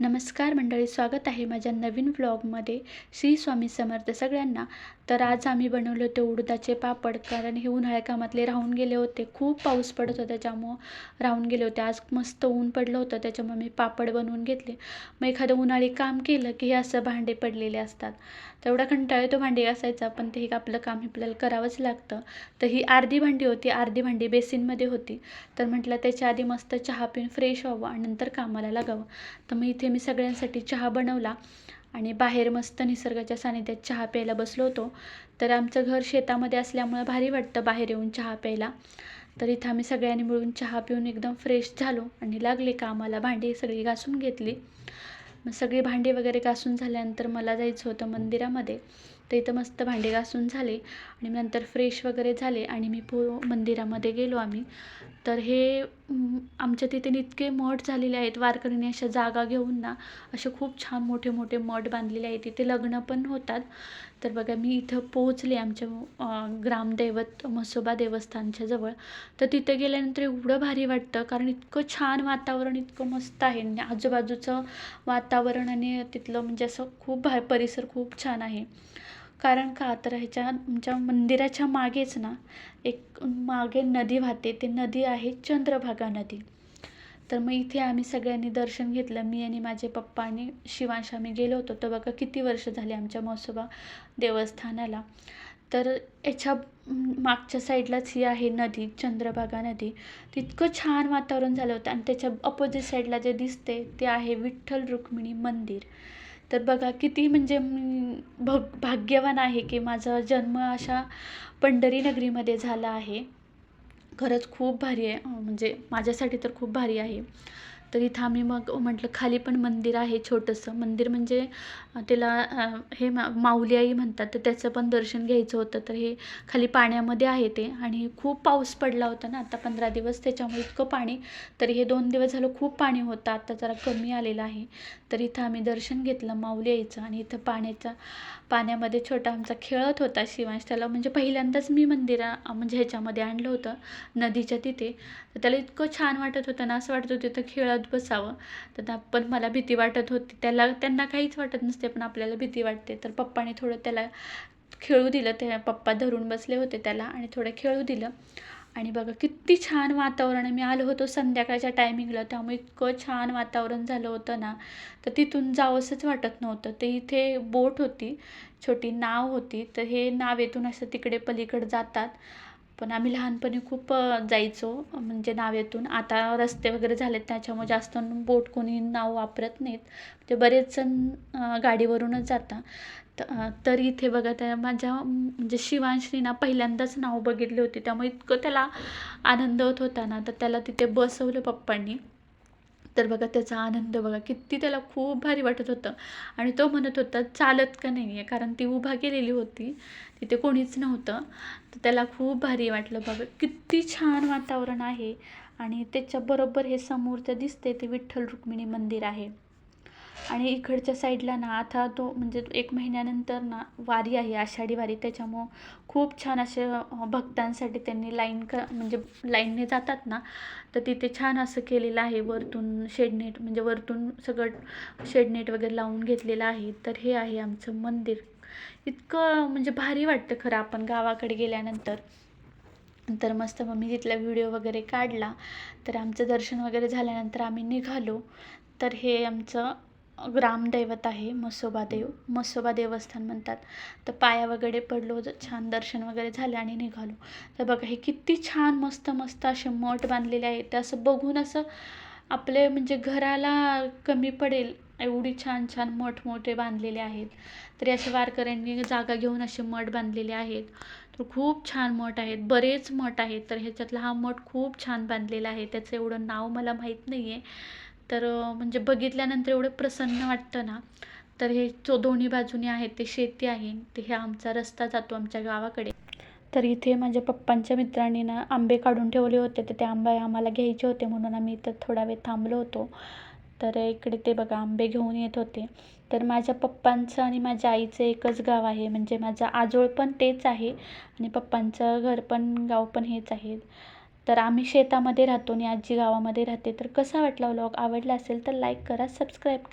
नमस्कार मंडळी स्वागत आहे माझ्या नवीन व्लॉगमध्ये श्री स्वामी समर्थ सगळ्यांना. तर आज आम्ही बनवले होते उडदाचे पापड कारण हे उन्हाळ्या कामातले राहून गेले होते. खूप पाऊस पडत होता त्याच्यामुळं राहून गेले होते. आज मस्त ऊन पडलं होतं त्याच्यामुळे मी पापड बनवून घेतले. मग एखादं उन्हाळी काम केलं की हे असं भांडे पडलेले असतात. तेवढा कंटाळ येतो भांडी असायचा पण ते एक आपलं काम आपल्याला करावंच लागतं. तर ही अर्धी भांडी होती अर्धी भांडी बेसिनमध्ये होती. तर म्हटलं त्याच्या आधी मस्त चहा पिऊन फ्रेश व्हावं आणि नंतर कामाला लागावं. तर मग इथे मी सगळ्यांसाठी चहा बनवला. आणि बाहेर मस्त निसर्गाच्या सानिध्यात चहा प्यायला बसलो होतो. तर आमचं घर शेतामध्ये असल्यामुळं भारी वाटतं बाहेर येऊन चहा प्यायला. तर इथं आम्ही सगळ्यांनी मिळून चहा पिऊन एकदम फ्रेश झालो आणि लागले कामाला. भांडी सगळी घासून घेतली. मग सगळी भांडी वगैरे घासून झाल्यानंतर मला जायचं होतं मंदिरामध्ये. तर इथं मस्त भांडे घासून झाले आणि नंतर फ्रेश वगैरे झाले आणि मी पो मंदिरामध्ये गेलो आम्ही. तर हे आमच्या तिथे इतके मठ झालेले आहेत वारकरीने अशा जागा घेऊन ना असे खूप छान मोठे मोठे मठ बांधलेले आहेत. तिथे लग्न पण होतात. तर बघा मी इथं पोहोचले आमच्या ग्रामदैवत म्हसोबा देवस्थानच्या जवळ. तर तिथे गेल्यानंतर एवढं भारी वाटतं कारण इतकं छान वातावरण इतकं मस्त आहे. आणि आजूबाजूचं वातावरण आणि तिथलं म्हणजे असं खूप भा परिसर खूप छान आहे. कारण का तर ह्याच्या आमच्या मंदिराच्या मागेच ना एक मागे नदी वाहते. ते नदी आहे चंद्रभागा नदी. तर मग इथे आम्ही सगळ्यांनी दर्शन घेतलं. मी आणि माझे पप्पा आणि शिवांश आम्ही गेलो होतो. तर बघा किती वर्ष झाले आमच्या म्हसोबा देवस्थानाला. तर याच्या मागच्या साईडलाच ही आहे नदी चंद्रभागा नदी. तितकं छान वातावरण झालं होतं. आणि त्याच्या अपोजिट साईडला जे दिसते ते आहे विठ्ठल रुक्मिणी मंदिर. तर बघा किती म्हणजे भग भाग्यवान आहे की माझा जन्म अशा पंढरी नगरीमध्ये झाला आहे. खरंच खूप भारी आहे म्हणजे माझ्यासाठी तर खूप भारी आहे. तर इथं आम्ही मग म्हटलं खाली पण मंदिर आहे छोटंसं. मंदिर म्हणजे त्याला हे मा माऊली आई म्हणतात तर त्याचं पण दर्शन घ्यायचं होतं. तर हे खाली पाण्यामध्ये आहे ते. आणि खूप पाऊस पडला होता ना आता पंधरा दिवस. त्याच्यामुळे इतकं पाणी तरी हे दोन दिवस झालं खूप पाणी होतं. आता जरा कमी आलेलं आहे. तर इथं आम्ही दर्शन घेतलं माऊली आईचं. आणि इथं पाण्याचा पाण्यामध्ये छोटा आमचा खेळत होता शिवांश. त्याला म्हणजे पहिल्यांदाच मी मंदिरा म्हणजे ह्याच्यामध्ये आणलं होतं नदीच्या तिथे. तर त्याला इतकं छान वाटत होतं ना असं वाटत होतं तिथं खेळत बसावं. तर पण मला भीती वाटत होती. त्याला त्यांना काहीच वाटत नसते पण आपल्याला भीती वाटते. तर पप्पाने थोडं त्याला खेळू दिलं. त्या पप्पा धरून बसले होते त्याला आणि थोडं खेळू दिलं. आणि बघा किती छान वातावरण मी आलो होतो संध्याकाळच्या टायमिंगला त्यामुळे इतकं छान वातावरण झालं होतं ना. तर तिथून जावंसंच वाटत नव्हतं. ते इथे बोट होती. छोटी नाव होती. तर हे नावेतून असं तिकडे पलीकडे जातात. पण आम्ही लहानपणी खूप जायचो म्हणजे नावेतून. आता रस्ते वगैरे झालेत त्याच्यामुळे जास्त बोट कोणी नाव वापरत नाहीत. म्हणजे बरेच जण गाडीवरूनच जाता. तर इथे बघा त्या माझ्या म्हणजे शिवांश्रीना पहिल्यांदाच नाव बघितली होती. त्यामुळे इतकं त्याला आनंद होत होता ना तर त्याला तिथे बसवलं पप्पांनी. तर बघा त्याचा आनंद बघा किती त्याला खूप भारी वाटत होतं. आणि तो म्हणत होता चालत का नाही आहे कारण ती उभा केलेली होती तिथे कोणीच नव्हतं. तर त्याला खूप भारी वाटलं बघा. किती छान वातावरण आहे. आणि त्याच्याबरोबर हे समोरचं दिसते ते विठ्ठल रुक्मिणी मंदिर आहे. आणि इकडच्या साईडला ना आता तो म्हणजे एक महिन्यानंतर ना वारी आहे आषाढी वारी. त्याच्यामुळं खूप छान असे भक्तांसाठी त्यांनी लाईन क म्हणजे लाईनने जातात ना तर तिथे छान असं केलेलं आहे वरतून शेडनेट म्हणजे वरतून सगळं शेडनेट वगैरे लावून घेतलेलं आहे. तर हे आहे आमचं मंदिर. इतकं म्हणजे भारी वाटतं खरं आपण गावाकडे गेल्यानंतर. तर मस्त मग मी तिथला व्हिडिओ वगैरे काढला. तर आमचं दर्शन वगैरे झाल्यानंतर आम्ही निघालो. तर हे आमचं ग्रामदैवत आहे मसोबा देव मसोबा देवस्थान म्हणतात. तर पाया वगैरे पडलो छान दर्शन वगैरे झालं आणि निघालो. तर बघा हे किती छान मस्त मस्त असे मठ बांधलेले आहेत. ते असं बघून असं आपले म्हणजे घराला कमी पडेल एवढी छान छान मठ मोठे बांधलेले आहेत. तरी असे वारकऱ्यांनी जागा घेऊन असे मठ बांधलेले आहेत. तर खूप छान मठ आहेत. बरेच मठ आहेत. तर ह्याच्यातला हा मठ खूप छान बांधलेला आहे. त्याचं एवढं नाव मला माहीत नाही आहे तर म्हणजे बघितल्यानंतर एवढं प्रसन्न वाटतं ना. तर हे जो दोन्ही बाजूने आहे ते शेती आहे ते हे आमचा रस्ता जातो आमच्या गावाकडे. तर इथे माझ्या पप्पांच्या मित्रांनी ना आंबे काढून ठेवले होते तर ते आंबे आम्हाला घ्यायचे होते म्हणून आम्ही इथं थोडा वेळ थांबलो होतो. तर इकडे ते बघा आंबे घेऊन येत होते. तर माझ्या पप्पांचं आणि माझ्या आईचं एकच गाव आहे म्हणजे माझं आजोळ पण तेच आहे आणि पप्पांचं घर पण गाव पण हेच आहे. तर आम्ही शेतामध्ये राहतो आणि आजी गावामध्ये राहते. तर कसा वाटला व्लॉग आवडला असेल तर लाईक करा सबस्क्राईब करा.